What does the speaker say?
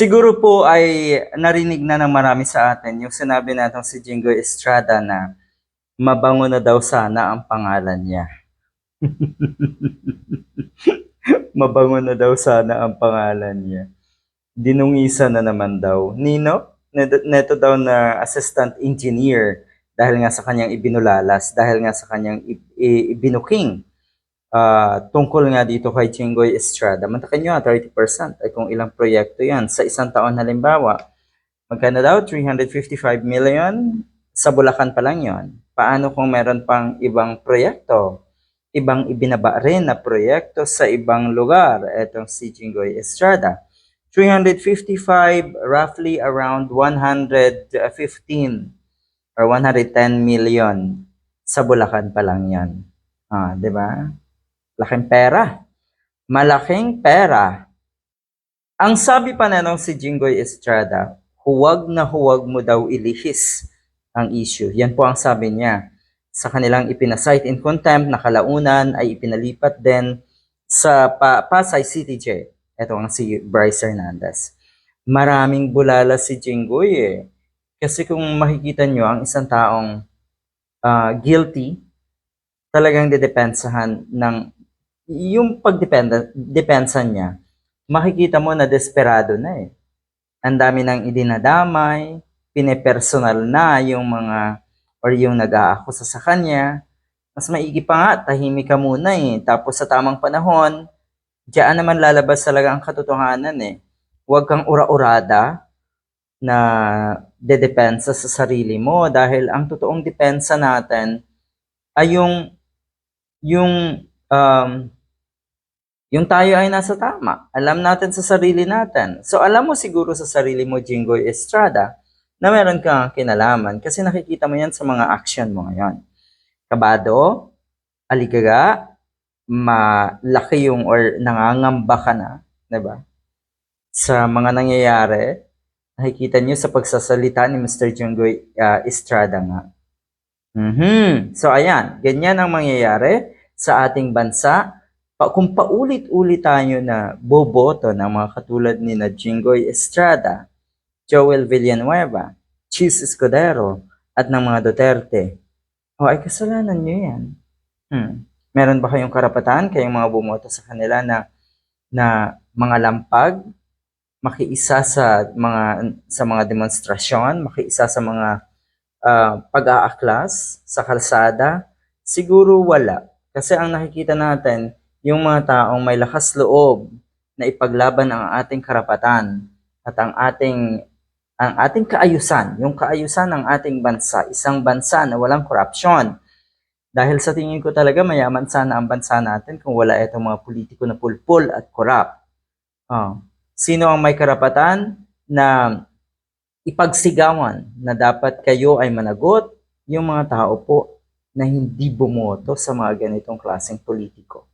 Siguro po ay narinig na ng marami sa atin yung sinabi natin si Jingo Estrada na mabango na daw sana ang pangalan niya. mabango na daw sana ang pangalan niya. Dinungisa na naman daw. Nino? Neto, daw na assistant engineer dahil nga sa kanyang ibinulalas, dahil nga sa kanyang ibinuking ah, tungkol nga dito kay Chingoy Estrada. Mantakan nyo, ah, 30% ay kung ilang proyekto yan. Sa isang taon halimbawa, magkano daw? 355 million? Sa Bulacan pa lang yon. Paano kung meron pang ibang proyekto? Ibang ibinaba rin na proyekto sa ibang lugar. Etong si Chingoy Estrada. 355, roughly around 115 or 110 million sa Bulacan pa lang yan. Ah, 'di ba? Laking pera. Malaking pera. Ang sabi pa na nung si Jinggoy Estrada, huwag na huwag mo daw ilihis ang issue. Yan po ang sabi niya. Sa kanilang ipinasight in contempt na kalaunan ay ipinalipat din sa pa Pasay City Jail. Ito ang si Bryce Hernandez. Maraming bulala si Jinggoy eh. Kasi kung makikita nyo, ang isang taong ah, guilty, talagang didepensahan ng yung pagdependa depensa niya, makikita mo na desperado na eh. Ang dami nang idinadamay, pinepersonal na yung mga or yung nag-aakusa sa kanya. Mas maigi pa nga, tahimik ka muna eh. Tapos sa tamang panahon, diyan naman lalabas talaga ang katotohanan eh. Huwag kang ura-urada na dedepensa sa sarili mo dahil ang totoong depensa natin ay yung yung um, yung tayo ay nasa tama. Alam natin sa sarili natin. So alam mo siguro sa sarili mo, Jingoy Estrada, na meron kang kinalaman kasi nakikita mo yan sa mga action mo ngayon. Kabado, aligaga, malaki yung or nangangamba ka na, 'di ba? Sa mga nangyayari, nakikita niyo sa pagsasalita ni Mr. Jingoy ah, Estrada nga. Mhm. So ayan, ganyan ang mangyayari sa ating bansa. Pa, kung paulit-ulit tayo na boboto ng mga katulad ni na Jingoy Estrada, Joel Villanueva, Chis Escudero, at ng mga Duterte, o ay kasalanan nyo yan. Hmm. Meron ba kayong karapatan, kayong mga bumoto sa kanila na na mga lampag, makiisa sa mga sa mga demonstrasyon, makiisa sa mga ah, pag-aaklas sa kalsada? Siguro wala. Kasi ang nakikita natin, yung mga taong may lakas loob na ipaglaban ang ating karapatan at ang ating ang ating kaayusan, yung kaayusan ng ating bansa, isang bansa na walang korupsyon. Dahil sa tingin ko talaga mayaman sana ang bansa natin kung wala itong mga politiko na pulpul at korap. Oh. Sino ang may karapatan na ipagsigawan na dapat kayo ay managot? Yung mga tao po na hindi bumoto sa mga ganitong klaseng politiko.